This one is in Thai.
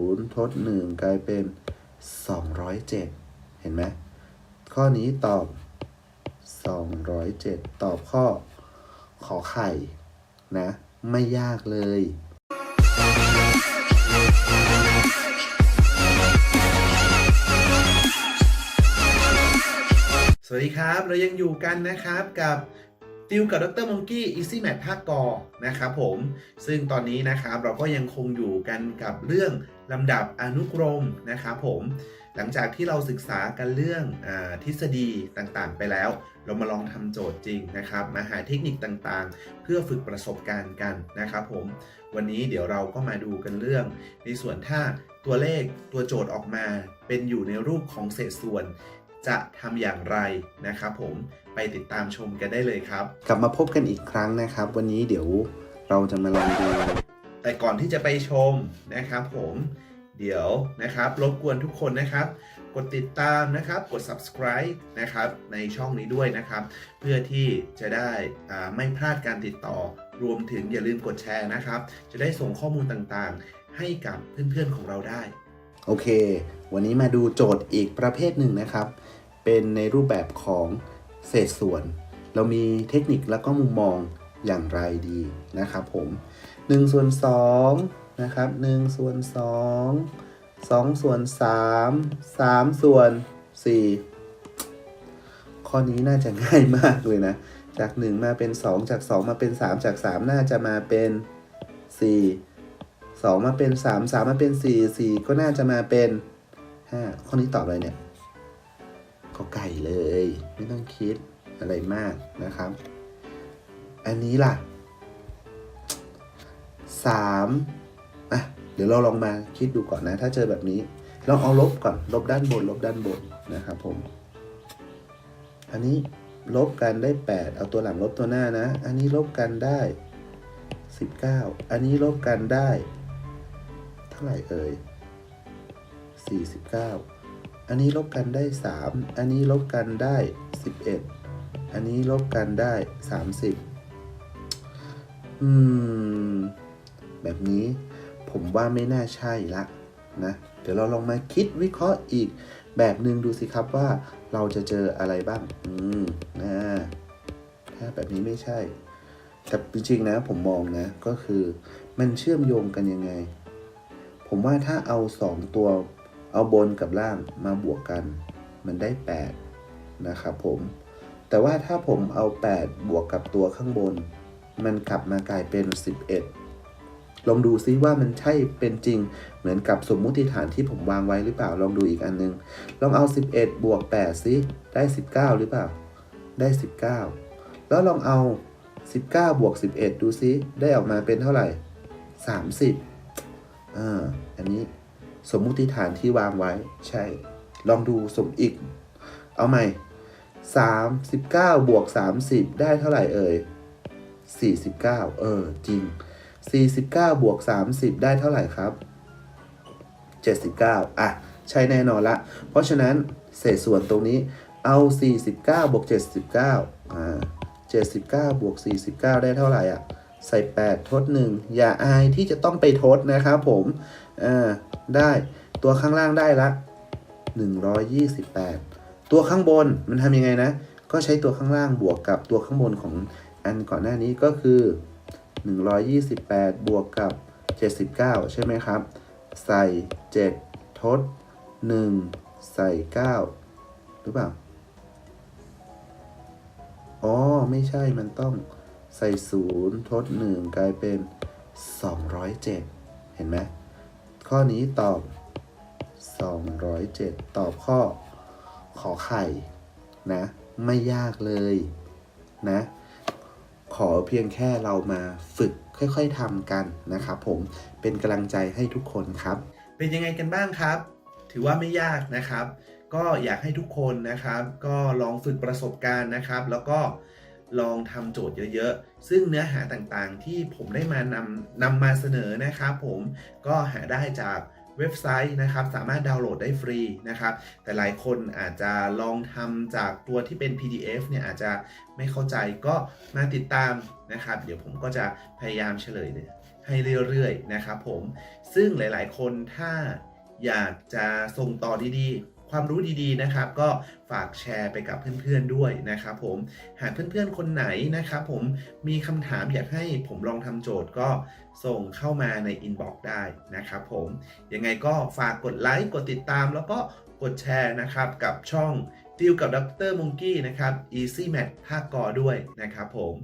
ศูนย์ทดหนึ่งกลายเป็นสองร้อยเจ็ดเห็นไหมข้อนี้ตอบสองร้อยเจ็ดตอบข้อขอไข่นะ ไม่ยากเลยสวัสดีครับ เรายังอยู่กันนะครับกับ ติวกับดรมงกี้ Easy Math ภาคกอนะครับผม ซึ่งตอนนี้นะครับเราก็ยังคงอยู่กันกับเรื่องลำดับอนุกรมนะครับผม หลังจากที่เราศึกษากันเรื่องอทฤษฎีต่างๆ ไปแล้ว เรามาลองทำโจทย์จริงนะครับ มาหาเทคนิคต่างๆ เพื่อฝึกประสบการณ์กันนะครับผม วันนี้เดี๋ยวเราก็มาดูกันเรื่อง ในส่วนถ้าตัวเลขตัวโจทย์ออกมา เป็นอยู่ในรูปของเศษส่วนจะทำอย่างไรนะครับผม ไปติดตามชมกันได้เลยครับ กลับมาพบกันอีกครั้งนะครับ วันนี้เดี๋ยวเราจะมาลองดู แต่ก่อนที่จะไปชมนะครับผมเดี๋ยวนะครับรบกวนทุกคนนะครับ กดติดตามนะครับกด subscribe นะครับในช่องนี้ด้วยนะครับ เพื่อที่จะได้อ่าไม่พลาดการติดต่อ รวมถึงอย่าลืมกดแชร์นะครับ จะได้ส่งข้อมูลต่างๆ ให้กับเพื่อนๆของเราได้ โอเค วันนี้มาดูโจทย์อีกประเภทหนึ่งนะครับ เป็นในรูปแบบของ เศษส่วน เรามีเทคนิคแล้วก็มุมมองอย่างไรดีนะครับผม1ส่วน2นะครับ1ส่วน2 2 ส่วน 3 3 ส่วน 4 ข้อนี้น่าจะง่ายมากเลยนะ จาก 1 มาเป็น 2 จาก 2 มาเป็น 3 จาก 3 น่าจะมาเป็น 4 2 มาเป็น 3 3 มาเป็น 4 4 ก็น่าจะมาเป็น 5 ข้อนี้ตอบอะไรเนี่ย ก็ไก่เลย ไม่ต้องคิดอะไรมากนะครับ อันนี้ล่ะสามอะเดี๋ยวเราลองมาคิดดูก่อนนะ ถ้าเจอแบบนี้ลองเอาลบก่อน ลบด้านบน ลบด้านบนนะครับผม อันนี้ลบกันได้ 8 เอาตัวหลังลบตัวหน้านะ อันนี้ลบกันได้ 19 อันนี้ลบกันได้ เท่าไหร่เอ่ย49 อันนี้ลบกันได้ 3 อันนี้ลบกันได้ 11 อันนี้ลบกันได้ 30 อืม แบบนี้ผมว่าไม่น่าใช่ละนะ เดี๋ยวเราลองมาคิดวิเคราะห์อีกแบบหนึ่งดูสิครับว่าเราจะเจออะไรบ้าง อืมนะถ้าแบบนี้ไม่ใช่ แต่จริงๆนะผมมองนะก็คือมันเชื่อมโยงกันยังไง ผมว่าถ้าเอาสองตัว เอาบนกับล่างมาบวกกัน มันได้ 8 นะครับผม แต่ว่าถ้าผมเอา 8 บวกกับตัวข้างบน มันกลับมากลายเป็น 11 ลองดูซิว่ามันใช่เป็นจริง เหมือนกับสมมุติฐานที่ผมวางไว้หรือเปล่า ลองดูอีกอันนึง ลองเอา 11 บวก 8 ซิ ได้ 19 หรือเปล่า ได้ 19 แล้วลองเอา 19 บวก 11 ดูซิ ได้ออกมาเป็นเท่าไหร่ 30อ่าอันนี้ สมมุติฐานที่วางไว้ ใช่ ลองดูสมอีก เอาใหม่ 39 บวก 30 ได้เท่าไหร่เอ่ย 49 เออ จริง 49 บวก 30 ได้เท่าไหร่ครับ 79 อะ ใช่แน่นอนละ เพราะฉะนั้นเศษส่วนตรงนี้เอา 49 บวก 79 อ่า 79 บวก 49 ได้เท่าไหร่อะ ใส่ 8 ทด 1 อย่าอายที่จะต้องไปทดนะครับผมอ่าได้ตัวข้างล่างได้ละ 128 ตัวข้างบนมันทำยังไงนะ ก็ใช้ตัวข้างล่างบวกกับตัวข้างบนของอันก่อนหน้านี้ก็คือ 128 บวกกับ 79 ใช่ไหมครับ ใส่ 7 ทด 1 ใส่ 9 หรือเปล่า อ๋อ ไม่ใช่มันต้อง ใส่0ทด1กลายเป็น 207 เห็นไหม ข้อนี้ตอบ 207 ตอบข้อขอไข่นะ ไม่ยากเลยนะ ขอเพียงแค่เรามาฝึกค่อยๆทำกันนะครับผมเป็นกำลังใจให้ทุกคนครับ เป็นยังไงกันบ้างครับ ถือว่าไม่ยากนะครับ ก็อยากให้ทุกคนนะครับ ก็ลองฝึกประสบการณ์นะครับ แล้วก็ ลองทำโจทย์เยอะๆ ซึ่งเนื้อหาต่างๆ ที่ผมได้มานำนำมาเสนอนะครับผมก็หาได้จากเว็บไซต์นะครับสามารถดาวน์โหลดได้ฟรีนะครับ แต่หลายคนอาจจะลองทำจากตัวที่เป็น PDF เนี่ยอาจจะไม่เข้าใจก็มาติดตามนะครับ เดี๋ยวผมก็จะพยายามเฉลยให้เรื่อยๆนะครับผมซึ่งหลายๆคนถ้าอยากจะส่งต่อดีๆ ความรู้ดีๆนะครับ ก็ฝากแชร์ไปกับเพื่อนๆด้วยนะครับผมหากเพื่อนๆคนไหนนะครับผมมีคำถามอยากให้ผมลองทำโจทย์ก็ส่งเข้ามาในอินบ็อกซ์ได้นะครับผมยังไงก็ฝากกดไลค์กดติดตาม แล้วก็กดแชร์นะครับกับช่องติวกับดรมงกี้นะครับ Easy Math ภาคกอด้วยนะครับผม